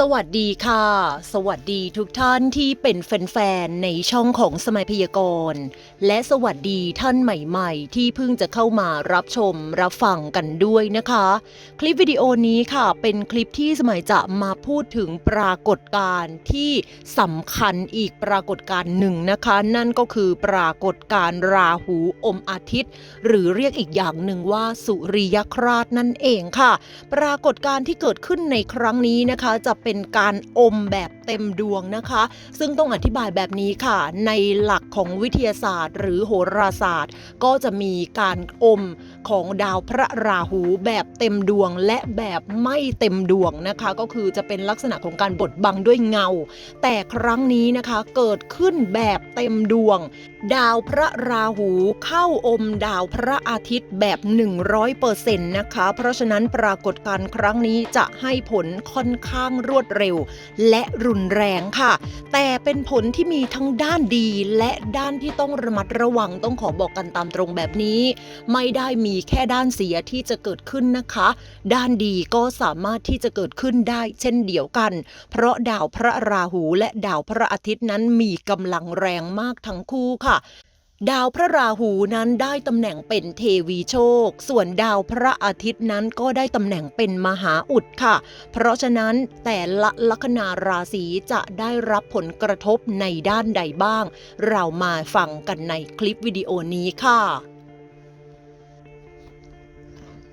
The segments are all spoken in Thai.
สวัสดีค่ะ สวัสดีทุกท่านที่เป็นแฟนๆ ในช่องของสมัยพยากรณ์ และสวัสดีท่านใหม่ๆ ที่เพิ่งจะเข้ามารับชมรับฟังกันด้วยนะคะ คลิปวิดีโอนี้ค่ะเป็นคลิปที่สมัยจะมาพูดถึงปรากฏการณ์ที่สำคัญอีกปรากฏการณ์หนึ่งนะคะ นั่นก็คือปรากฏการณ์ราหูอมอาทิตย์ หรือเรียกอีกอย่างหนึ่งว่าสุริยคราสนั่นเองค่ะ ปรากฏการณ์ที่เกิดขึ้นในครั้งนี้นะคะจะเป็นการอมแบบเต็มดวงนะคะ ซึ่งต้องอธิบายแบบนี้ค่ะ ในหลักของวิทยาศาสตร์ หรือโหราศาสตร์ ก็จะมีการอม ของดาวพระราหูแบบเต็มดวงและแบบไม่เต็มดวงนะคะ ก็คือจะเป็นลักษณะของการบดบังด้วยเงา แต่ครั้งนี้นะคะเกิดขึ้นแบบเต็มดวง ดาวพระราหูเข้าอมดาวพระอาทิตย์แบบ 100%นะคะ เพราะฉะนั้นปรากฏการณ์ครั้งนี้จะให้ผลค่อนข้างรวดเร็ว และรุนแรงค่ะ แต่เป็นผลที่มีทั้งด้านดีและด้านที่ต้องระมัดระวังต้องขอบอกกันตามตรงแบบนี้ ไม่ได้มีแค่ด้านเสียที่จะเกิดขึ้นนะคะ ด้านดีก็สามารถที่จะเกิดขึ้นได้เช่นเดียวกัน เพราะดาวพระราหูและดาวพระอาทิตย์นั้นมีกำลังแรงมากทั้งคู่ค่ะดาวพระราหูนั้นได้ตำแหน่งเป็นเทวีโชค ส่วนดาวพระอาทิตย์นั้นก็ได้ตำแหน่งเป็นมหาอุดค่ะ เพราะฉะนั้นแต่ละลัคนาราศีจะได้รับผลกระทบในด้านใดบ้าง เรามาฟังกันในคลิปวิดีโอนี้ค่ะ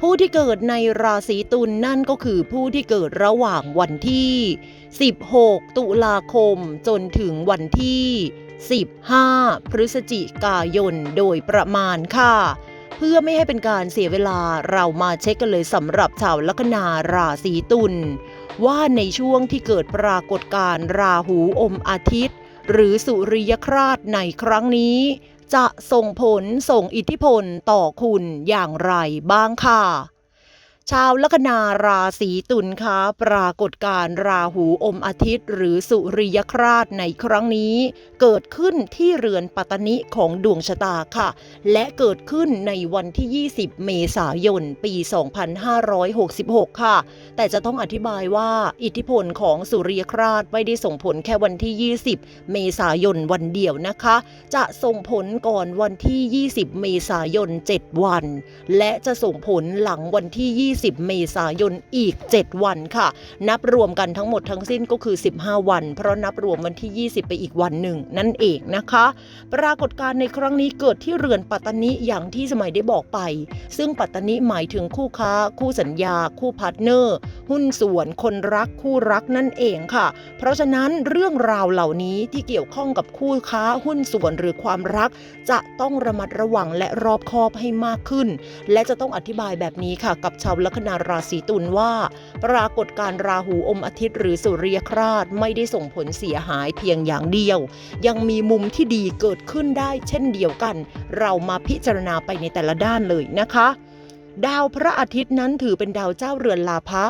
ผู้ที่เกิดในราศีตุลนั่นก็คือผู้ที่เกิดระหว่างวันที่ 16 ตุลาคมจนถึงวันที่ 15 พฤศจิกายนโดยประมาณค่ะ เพื่อไม่ให้เป็นการเสียเวลาเรามาเช็คกันเลยสำหรับชาวลัคนาราศีตุลว่าในช่วงที่เกิดปรากฏการณ์ราหูอมอาทิตย์ หรือสุริยคราสในครั้งนี้ จะส่งผลส่งอิทธิพลต่อคุณอย่างไรบ้างค่ะ ชาวลัคนาราศีตุลคะปรากฏการณ์ราหูอมอาทิตย์ หรือสุริยคราสในครั้งนี้ เกิดขึ้นที่เรือนปัตนิของดวงชะตาค่ะ และเกิดขึ้นในวันที่ 20 เมษายน ปี 2566 ค่ะ แต่จะต้องอธิบายว่าอิทธิพลของสุริยคราสไม่ได้ส่งผลแค่วันที่ 20 เมษายนวันเดียวนะคะ จะส่งผลก่อนวันที่ 20 เมษายน 7 วัน และจะส่งผลหลังวันที่20 เมษายนอีก 7 วันค่ะ นับรวมกันทั้งหมดทั้งสิ้นก็คือ 15 วัน เพราะนับรวมวันที่ 20 ไปอีกวันหนึ่ง นั่นเองนะคะ ปรากฏการณ์ในครั้งนี้เกิดที่เรือนปัตตนิอย่างที่สมัยได้บอกไป ซึ่งปัตตนิหมายถึงคู่ค้า คู่สัญญา คู่พาร์ทเนอร์ หุ้นส่วนคนรักคู่รักนั่นเองค่ะ เพราะฉะนั้นเรื่องราวเหล่านี้ที่เกี่ยวข้องกับคู่ค้าหุ้นส่วนหรือความรัก จะต้องระมัดระวังและรอบคอบให้มากขึ้น และจะต้องอธิบายแบบนี้ค่ะกับชาวลัคนาราศีตุลว่า ปรากฏการราหูอมอาทิตย์หรือสุริยคราชไม่ได้ส่งผลเสียหายเพียงอย่างเดียว ยังมีมุมที่ดีเกิดขึ้นได้เช่นเดียวกัน เรามาพิจารณาไปในแต่ละด้านเลยนะคะ ดาวพระอาทิตย์นั้นถือเป็นดาวเจ้าเรือนลาภะ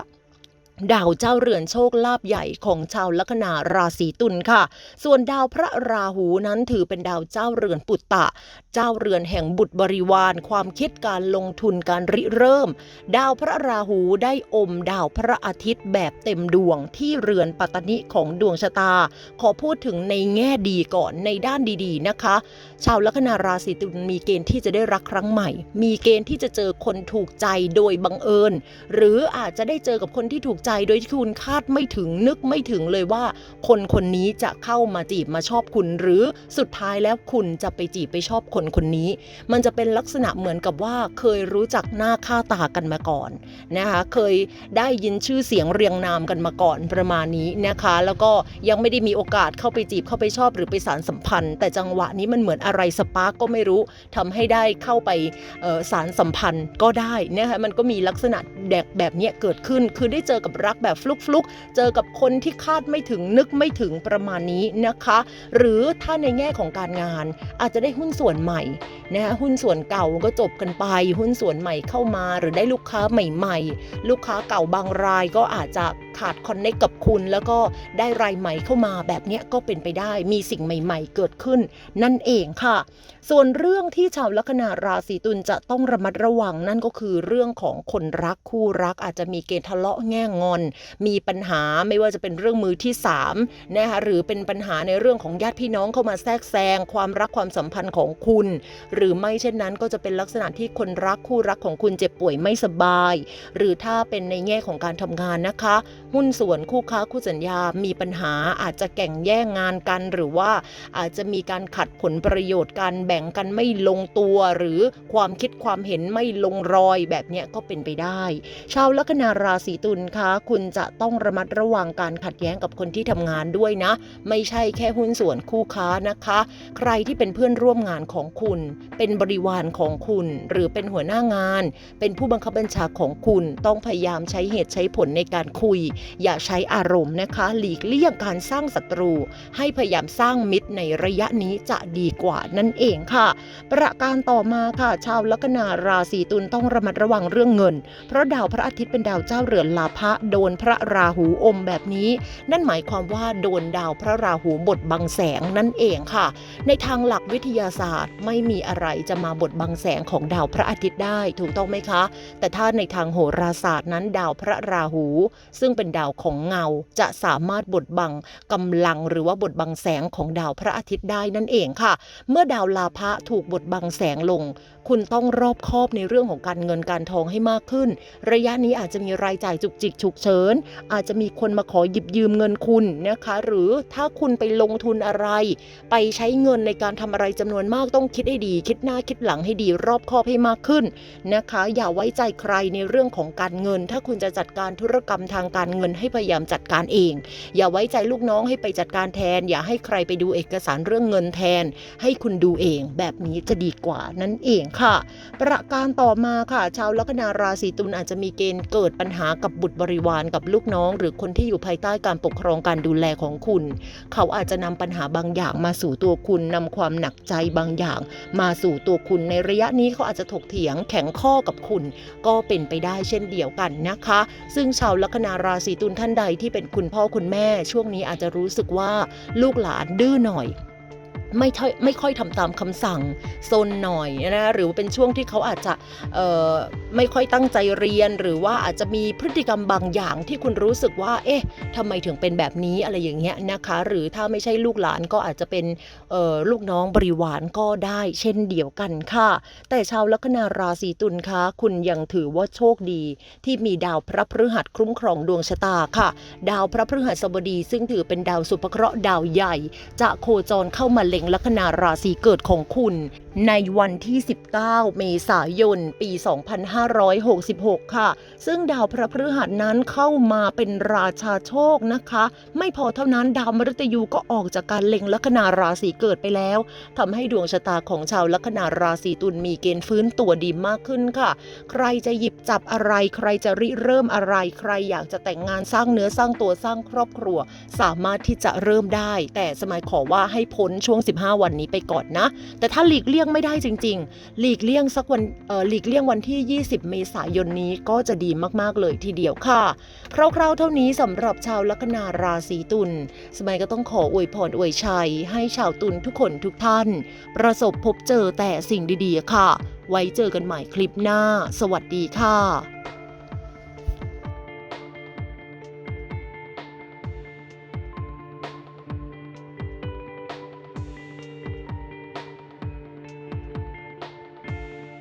ดาวเจ้าเรือนโชคลาภใหญ่ของชาวลัคนาราศีตุลค่ะ ส่วนดาวพระราหูนั้นถือเป็นดาวเจ้าเรือนปุตตะ เจ้าเรือนแห่งบุตรบริวาร ความคิดการลงทุนการริเริ่ม ดาวพระราหูได้อมดาวพระอาทิตย์แบบเต็มดวงที่เรือนปัตตนิของดวงชะตา ขอพูดถึงในแง่ดีก่อนในด้านดีๆนะคะ ชาวลัคนาราศีตุลมีเกณฑ์ที่จะได้รักครั้งใหม่ มีเกณฑ์ที่จะเจอคนถูกใจโดยบังเอิญ หรืออาจจะได้เจอกับคนที่ถูกใจโดยที่คุณคาดไม่ถึงนึกไม่ถึงเลยว่า คนคนนี้จะเข้ามาจีบมาชอบคุณ หรือสุดท้ายแล้วคุณจะไปจีบไปชอบคนคนนี้ มันจะเป็นลักษณะเหมือนกับว่าเคยรู้จักหน้าค่าตากันมาก่อนนะคะเคยได้ยินชื่อเสียงเรียงนามกันมาก่อนประมาณนี้นะคะ แล้วก็ยังไม่ได้มีโอกาสเข้าไปจีบเข้าไปชอบหรือไปสารสัมพันธ์ แต่จังหวะนี้มันเหมือนอะไรสปาร์กก็ไม่รู้ทำให้ได้เข้าไปสารสัมพันธ์ก็ได้นะคะมันก็มีลักษณะแบบแบบนี้เกิดขึ้นคือได้เจอกับรักแบบฟลุกๆ เจอกับคนที่คาดไม่ถึงนึกไม่ถึงประมาณนี้นะคะ หรือถ้าในแง่ของการงาน อาจจะได้หุ้นส่วนใหม่นะคะหุ้นส่วนเก่าก็จบกันไป หุ้นส่วนใหม่เข้ามา หรือได้ลูกค้าใหม่ ๆ ลูกค้าเก่าบางรายก็อาจจะ ขาดคอนเน c t กับคุณ แล้วก็ได้รายใหม่เข้ามาแบบนี้ก็เป็นไปได้มีสิ่งใหม่ ๆ เกิดขึ้น นั่นเองค่ะ ส่วนเรื่องที่ชาวลัคนาราศีตุลจะต้องระมัดระวังนั่นก็คือเรื่องของคนรักคู่รักอาจจะมีเกณฑ์ทะเลาะแง่งอน มีปัญหาไม่ว่าจะเป็นเรื่องมือที่3นะคะหรือเป็นปัญหาในเรื่องของญาติพี่น้องเข้ามาแทรกแซงความรักความสัมพันธ์ของคุณ หรือไม่เช่นนั้นก็จะเป็นลักษณะที่คนรักคู่รักของคุณเจ็บป่วยไม่สบาย หรือถ้าเป็นในแง่ของการทำงานนะคะ หุ้นส่วนคู่ค้าคู่สัญญา มีปัญหาอาจจะแข่งแย่งงานกัน หรือว่าอาจจะมีการขัดผลประโยชน์กันแบ่งกันไม่ลงตัวหรือความคิดความเห็นไม่ลงรอยแบบนี้ก็เป็นไปได้ ชาวลัคนาราศีตุลคะคุณจะต้องระมัดระวังการขัดแย้งกับคนที่ทำงานด้วยนะ ไม่ใช่แค่หุ้นส่วนคู่ค้านะคะ ใครที่เป็นเพื่อนร่วมงานของคุณ เป็นบริวารของคุณ หรือเป็นหัวหน้างาน เป็นผู้บังคับบัญชาของคุณต้องพยายามใช้เหตุใช้ผลในการคุยอย่าใช้อารมณ์นะคะ หลีกเลี่ยงการสร้างศัตรู ให้พยายามสร้างมิตรในระยะนี้จะดีกว่านั่นเองค่ะ ประการต่อมาค่ะ ชาวลัคนาราศีตุลต้องระมัดระวังเรื่องเงิน เพราะดาวพระอาทิตย์เป็นดาวเจ้าเรือนลาภะโดนพระราหูอมแบบนี้ นั่นหมายความว่าโดนดาวพระราหูบดบังแสงนั่นเองค่ะ ในทางหลักวิทยาศาสตร์ ไม่มีอะไรจะมาบดบังแสงของดาวพระอาทิตย์ได้ถูกต้องไหมคะ แต่ถ้าในทางโหราศาสตร์นั้นดาวพระราหู ซึ่งเป็นดาวของเงา จะสามารถบดบังกำลังหรือว่าบดบังแสงของดาวพระอาทิตย์ได้นั่นเองค่ะ เมื่อดาวลาภะถูกบดบังแสงลง คุณต้องรอบคอบในเรื่องของการเงินการทองให้มากขึ้น ระยะนี้อาจจะมีรายจ่ายจุกจิกฉุกเฉิน อาจจะมีคนมาขอหยิบยืมเงินคุณนะคะ หรือถ้าคุณไปลงทุนอะไร ไปใช้เงินในการทำอะไรจำนวนมากต้องคิดให้ดี คิดหน้าคิดหลังให้ดี รอบคอบให้มากขึ้นนะคะ อย่าไว้ใจใครในเรื่องของการเงิน ถ้าคุณจะจัดการธุรกรรมทางการเงินให้พยายามจัดการเอง อย่าไว้ใจลูกน้องให้ไปจัดการแทน อย่าให้ใครไปดูเอกสารเรื่องเงินแทน ให้คุณดูเอง แบบนี้จะดีกว่านั่นเองค่ะ ประการต่อมาค่ะ ชาวลัคนาราศีตุลอาจจะมีเกณฑ์เกิดปัญหากับบุตรบริวารกับลูกน้อง หรือคนที่อยู่ภายใต้การปกครองการดูแลของคุณ เขาอาจจะนำปัญหาบางอย่างมาสู่ตัวคุณนำความหนักใจบางอย่าง มาสู่ตัวคุณในระยะนี้เขาอาจจะถกเถียงแข็งข้อกับคุณ ก็เป็นไปได้เช่นเดียวกันนะคะ ซึ่งชาวลัคนาราศีตุลท่านใดที่เป็นคุณพ่อคุณแม่ ช่วงนี้อาจจะรู้สึกว่าลูกหลานดื้อหน่อย ไม่ค่อยไม่ค่อยทำตามคำสั่งโซนหน่อยนะหรือว่าเป็นช่วงที่เขาอาจจะไม่ค่อยตั้งใจเรียน หรือว่าอาจจะมีพฤติกรรมบางอย่างที่คุณรู้สึกว่า เอ๊ะทำไมถึงเป็นแบบนี้อะไรอย่างเงี้ยนะคะ หรือถ้าไม่ใช่ลูกหลานก็อาจจะเป็นลูกน้องบริวารก็ได้เช่นเดียวกันค่ะ แต่ชาวลัคนาราศีตุลคะคุณยังถือว่าโชคดี ที่มีดาวพระพฤหัสคุ้มครองดวงชะตาค่ะ ดาวพระพฤหัสบดีซึ่งถือเป็นดาวสุภเคราะห์ดาวใหญ่ จะโคจรเข้ามาเล็งลัคนาราศีเกิดของคุณ ในวันที่ 19 เมษายน ปี 2566 ค่ะ ซึ่งดาวพระพฤหัสนั้นเข้ามาเป็นราชาโชคนะคะ ไม่พอเท่านั้นดาวมฤตยูก็ออกจากการเล็งลัคนาราศีเกิดไปแล้วทำให้ดวงชะตาของชาวลัคนาราศีตุลมีเกณฑ์ฟื้นตัวดีมากขึ้นค่ะ ใครจะหยิบจับอะไร ใครจะริเริ่มอะไร ใครอยากจะแต่งงานสร้างเนื้อสร้างตัวสร้างครอบครัว สามารถที่จะเริ่มได้ แต่สมัยขอว่าให้พ้นช่วง15วันนี้ไปก่อนนะ แต่ถ้าหลีกเลี่ยงไม่ได้จริง ๆ หลีกเลี่ยงสักวันหลีกเลี่ยงวันที่ 20 เมษายนนี้ก็จะดีมากๆเลยทีเดียวค่ะ คร่าวๆ เท่านี้สำหรับชาวลัคนาราศีตุลสมัยก็ต้องขออวยพรอวยชัย ให้ชาวตุลทุกคนทุกท่าน ประสบพบเจอแต่สิ่งดีๆค่ะ ไว้เจอกันใหม่คลิปหน้า สวัสดีค่ะ